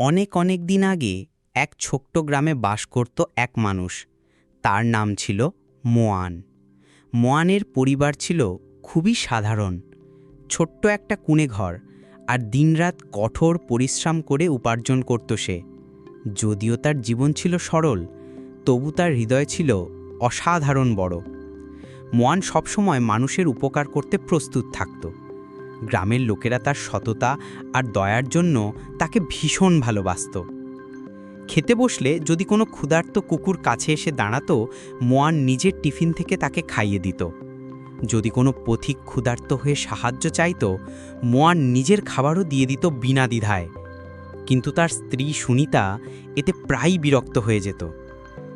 অনেক অনেক দিন আগে এক ছোট্ট গ্রামে বাস করত এক মানুষ। তার নাম ছিল মোয়ান। মোয়ানের পরিবার ছিল খুবই সাধারণ। ছোট্ট একটা কুঁড়ে ঘর আর দিনরাত কঠোর পরিশ্রম করে উপার্জন করত সে। যদিও তার জীবন ছিল সরল, তবু তার হৃদয় ছিল অসাধারণ বড়। মোয়ান সবসময় মানুষের উপকার করতে প্রস্তুত থাকত। গ্রামের লোকেরা তার সততা আর দয়ার জন্য তাকে ভীষণ ভালোবাসত। খেতে বসলে যদি কোনো ক্ষুধার্ত কুকুর কাছে এসে দাঁড়াতো মোয়ান নিজের টিফিন থেকে তাকে খাইয়ে দিত। যদি কোনো পথিক ক্ষুধার্ত হয়ে সাহায্য চাইতো মোয়ান নিজের খাবারও দিয়ে দিত বিনা দ্বিধায়। কিন্তু তার স্ত্রী সুনিতা এতে প্রায়ই বিরক্ত হয়ে যেত।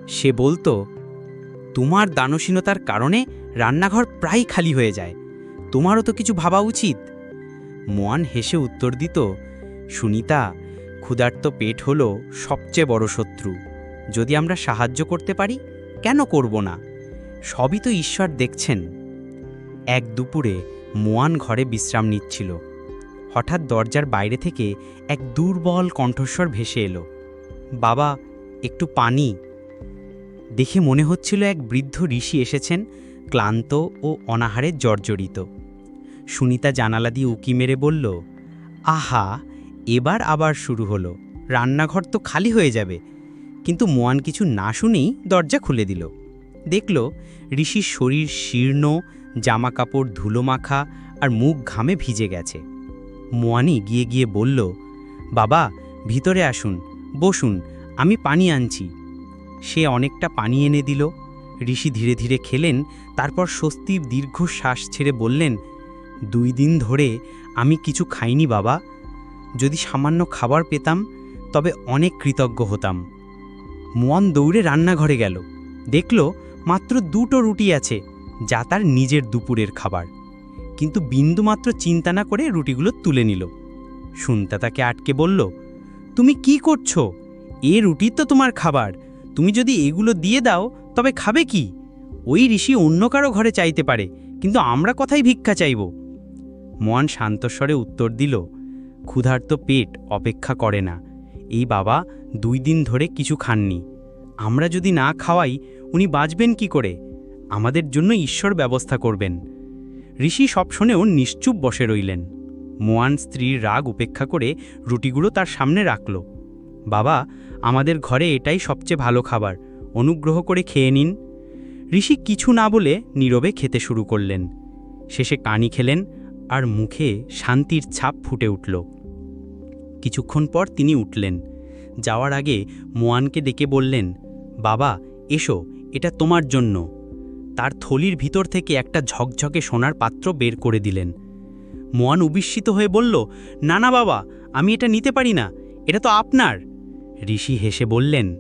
সে বলতো, তোমার দানশীলতার কারণে রান্নাঘর প্রায় খালি হয়ে যায়। তোমারও তো কিছু ভাবা উচিত? মোয়ান হেসে উত্তর দিত, সুনিতা, ক্ষুধার্ত পেট হল সবচেয়ে বড় শত্রু। যদি আমরা সাহায্য করতে পারি, কেন করব না? সবই তো ঈশ্বর দেখছেন। এক দুপুরে মোয়ান ঘরে বিশ্রাম নিচ্ছিল। হঠাৎ দরজার বাইরে থেকে এক দুর্বল কণ্ঠস্বর ভেসে এলো। বাবা, একটু পানি। দেখে মনে হচ্ছিল এক বৃদ্ধ ঋষি এসেছেন, ক্লান্ত ও অনাহারে জর্জরিত। সুনিতা জানালা দিয়ে উকি মেরে বলল, আহা, এবার আবার শুরু হলো। রান্নাঘর তো খালি হয়ে যাবে। কিন্তু মোয়ান কিছু না শুনেই দরজা খুলে দিল। দেখল ঋষির শরীর শীর্ণ, জামাকাপড় ধুলো মাখা আর মুখ ঘামে ভিজে গেছে। মোয়ানি গিয়ে গিয়ে বলল, বাবা, ভিতরে আসুন, বসুন, আমি পানি আনছি। সে অনেকটা পানি এনে দিল। ঋষি ধীরে ধীরে খেলেন, তারপর স্বস্তির দীর্ঘ শ্বাস ছেড়ে বললেন দুই দিন ধরে আমি কিছু খাইনি বাবা। যদি সামান্য খাবার পেতাম, তবে অনেক কৃতজ্ঞ হতাম। মোয়ান দৌড়ে রান্নাঘরে গেল। দেখল মাত্র দুটো রুটি আছে, যা তার নিজের দুপুরের খাবার। কিন্তু বিন্দুমাত্র চিন্তা না করে রুটিগুলো তুলে নিল। শুনতা তাকে আটকে বলল, তুমি কি করছ? এ রুটি তো তোমার খাবার। তুমি যদি এগুলো দিয়ে দাও, তবে খাবে কি? ওই ঋষি অন্য কারও ঘরে চাইতে পারে, কিন্তু আমরা কথাই ভিক্ষা চাইব। মোয়ান শান্তস্বরে উত্তর দিল, ক্ষুধার্ত পেট অপেক্ষা করে না। এই বাবা দুই দিন ধরে কিছু খাননি। আমরা যদি না খাওয়াই, উনি বাঁচবেন কি করে? আমাদের জন্য ঈশ্বর ব্যবস্থা করবেন। ঋষি সব শোনেও নিশ্চুপ বসে রইলেন। মোয়ান স্ত্রীর রাগ উপেক্ষা করে রুটিগুলো তার সামনে রাখল। বাবা, আমাদের ঘরে এটাই সবচেয়ে ভালো খাবার। অনুগ্রহ করে খেয়ে নিন। ঋষি কিছু না বলে নীরবে খেতে শুরু করলেন। শেষে কানি খেলেন আর মুখে শান্তির ছাপ ফুটে উঠল। কিছুক্ষণ পর তিনি উঠলেন। যাওয়ার আগে মোয়ানকে ডেকে বললেন, বাবা, এসো, এটা তোমার জন্য। তার থলির ভিতর থেকে একটা ঝকঝকে সোনার পাত্র বের করে দিলেন। মোয়ান উবিস্মিত হয়ে বলল, না না, বাবা, আমি এটা নিতে পারি না, এটা তো আপনার। ঋষি হেসে বললেন,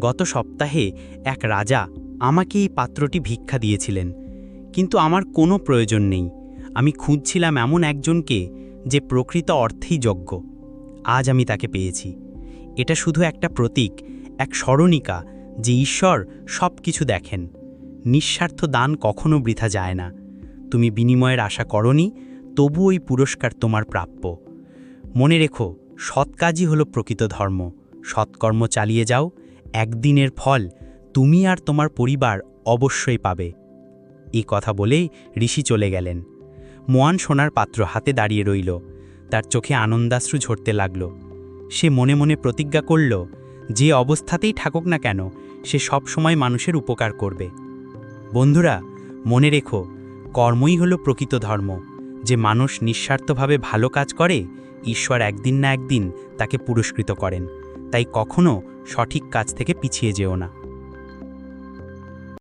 গত সপ্তাহে এক রাজা আমাকে এই পাত্রটি ভিক্ষা দিয়েছিলেন, কিন্তু আমার কোনো প্রয়োজন নেই। আমি খুঁজছিলাম এমন একজনকে যে প্রকৃত অর্থেই যোগ্য। আজ আমি তাকে পেয়েছি। এটা শুধু একটা প্রতীক, এক স্মরণিকা যে ঈশ্বর সব কিছু দেখেন। নিঃস্বার্থ দান কখনো বৃথা যায় না। তুমি বিনিময়ের আশা করনি, তবু ওই পুরস্কার তোমার প্রাপ্য। মনে রেখো, সৎ কাজই হলো প্রকৃত ধর্ম। সৎকর্ম চালিয়ে যাও, একদিনের ফল তুমি আর তোমার পরিবার অবশ্যই পাবে। এই কথা বলেই ঋষি চলে গেলেন। মোয়ান সোনার পাত্র হাতে দাঁড়িয়ে রইল। তার চোখে আনন্দাশ্রু ঝরতে লাগল। সে মনে মনে প্রতিজ্ঞা করল, যে অবস্থাতেই থাকুক না কেন, সে সব সময় মানুষের উপকার করবে। বন্ধুরা, মনে রেখো, কর্মই হলো প্রকৃত ধর্ম। যে মানুষ নিঃস্বার্থভাবে ভালো কাজ করে, ঈশ্বর একদিন না একদিন তাকে পুরস্কৃত করেন। তাই কখনো সঠিক কাজ থেকে পিছিয়ে যেও না।